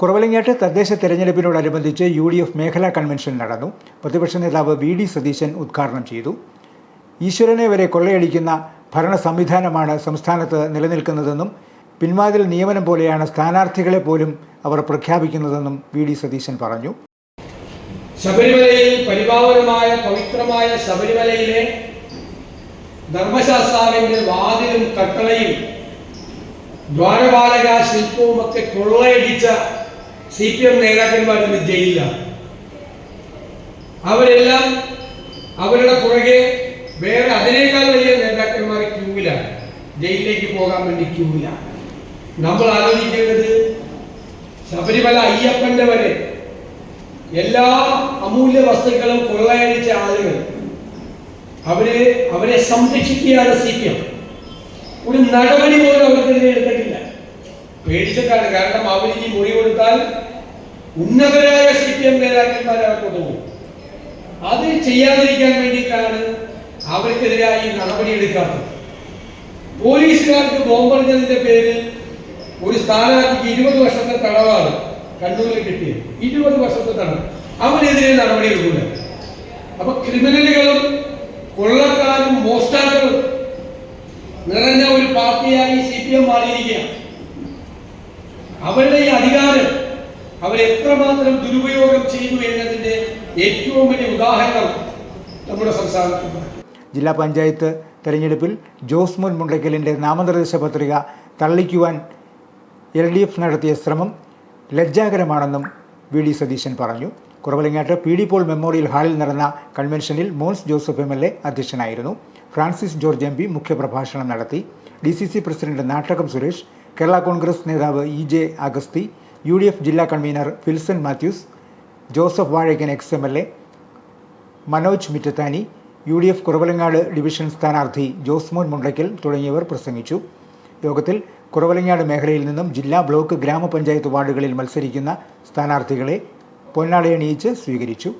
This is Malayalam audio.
കുറവലങ്ങാട്ട് തദ്ദേശ തെരഞ്ഞെടുപ്പിനോടനുബന്ധിച്ച് യു ഡി എഫ് മേഖലാ കൺവെൻഷൻ നടന്നു. പ്രതിപക്ഷ നേതാവ് വി ഡി സതീശൻ ഉദ്ഘാടനം ചെയ്തു. ഈശ്വരനെ വരെ കൊള്ളയടിക്കുന്ന ഭരണ സംവിധാനമാണ് സംസ്ഥാനത്ത് നിലനിൽക്കുന്നതെന്നും പിൻവാതിൽ നിയമനം പോലെയാണ് സ്ഥാനാർത്ഥികളെ പോലും അവർ പ്രഖ്യാപിക്കുന്നതെന്നും വി ഡി സതീശൻ പറഞ്ഞു. ശബരിമലയിൽ പരിപാവനമായ പവിത്രമായ ശബരിമലയിലെ ധർമ്മശാസ്താവിന്റെ വാതിലും കട്ടളയും ദ്വാരപാലക ശില്പവും ഒക്കെ കൊള്ളയടിച്ച സി പി എം നേതാക്കന്മാരും ജയിലിലാണ് അവരെല്ലാം അവരുടെ പുറകെ വേറെ അതിനേക്കാൾ വലിയ നേതാക്കന്മാർ ക്യൂവിലാണ് ജയിലിലേക്ക് പോകാൻ വേണ്ടി ക്യൂവിലാണ് നമ്മൾ ആലോചിക്കേണ്ടത് ശബരിമല അയ്യപ്പന്റെ വരെ എല്ലാ അമൂല്യ വസ്തുക്കളും കൊള്ളയടിച്ച ആളുകൾ അവരെ അവരെ സംരക്ഷിക്കുകയാണ് സി പി എം ഒരു നടപടി പോലും അവർക്കെതിരെ എടുത്തിട്ടില്ല പേടിച്ചിട്ടാണ്. കാരണം അവർ ഈ മൊഴി കൊടുത്താൽ ഉന്നതരായ സി പി എം നേതാക്കന്മാരെ അവർ കൊണ്ടുപോകും അത് ചെയ്യാതിരിക്കാൻ വേണ്ടിയിട്ടാണ് അവർക്കെതിരായി നടപടി എടുക്കാത്തത്. പോലീസുകാർക്ക് ബോംബെറിഞ്ഞതിന്റെ പേരിൽ ഒരു സ്ഥാനാർത്ഥിക്ക് ഇരുപത് വർഷത്തെ തടവാണ് കണ്ണൂരിൽ കിട്ടിയത്. ഇരുപത് വർഷത്തെ തടവ്. അവനെതിരെ നടപടി എടുക്കില്ല അപ്പൊ ക്രിമിനലുകളും കൊള്ളക്കാരും മോഷ്ടാക്കളും നിറഞ്ഞ ഒരു പാർട്ടിയായി സി പി എം മാറിയിരിക്കുകയാണ്. അവരുടെ ഈ അധികാരം അവരെത്രമാത്രം ദുരുപയോഗം ചെയ്യുന്നു എന്നതിന്റെ ഏറ്റവും വലിയ ഉദാഹരണം നമ്മുടെ സംസ്ഥാനത്തുണ്ട്. ജില്ലാ പഞ്ചായത്ത് തെരഞ്ഞെടുപ്പിൽ ജോസ് മുൻ മുണ്ടയ്ക്കലിന്റെ നാമനിർദ്ദേശ പത്രിക തള്ളിക്കുവാൻ എൽ ഡി എഫ് നടത്തിയ ശ്രമം ലജ്ജാകരമാണെന്നും വി ഡി സതീശൻ പറഞ്ഞു. കുറവലങ്ങാട്ട് പി ഡി പോൾ മെമ്മോറിയൽ ഹാളിൽ നടന്ന കൺവെൻഷനിൽ Mons Joseph M L A അധ്യക്ഷനായിരുന്നു. ഫ്രാൻസിസ് ജോർജ് എം പി മുഖ്യപ്രഭാഷണം നടത്തി. D C C president Nattakom Suresh Kerala Congress നേതാവ് E J Agasthy U D F ജില്ലാ convener Filson Mathews Joseph Vazhakkan ex M L A Manoj Mittathani U D F Kuravilangad division സ്ഥാനാർത്ഥി ജോസ്മോൻ മുണ്ടയ്ക്കൽ തുടങ്ങിയവർ പ്രസംഗിച്ചു. യോഗത്തിൽ കുറവലങ്ങാട് മേഖലയിൽ നിന്നും ജില്ലാ ബ്ലോക്ക് ഗ്രാമപഞ്ചായത്ത് വാർഡുകളിൽ മത്സരിക്കുന്ന സ്ഥാനാർത്ഥികളെ പൊന്നാടയണിയിച്ച് സ്വീകരിച്ചു.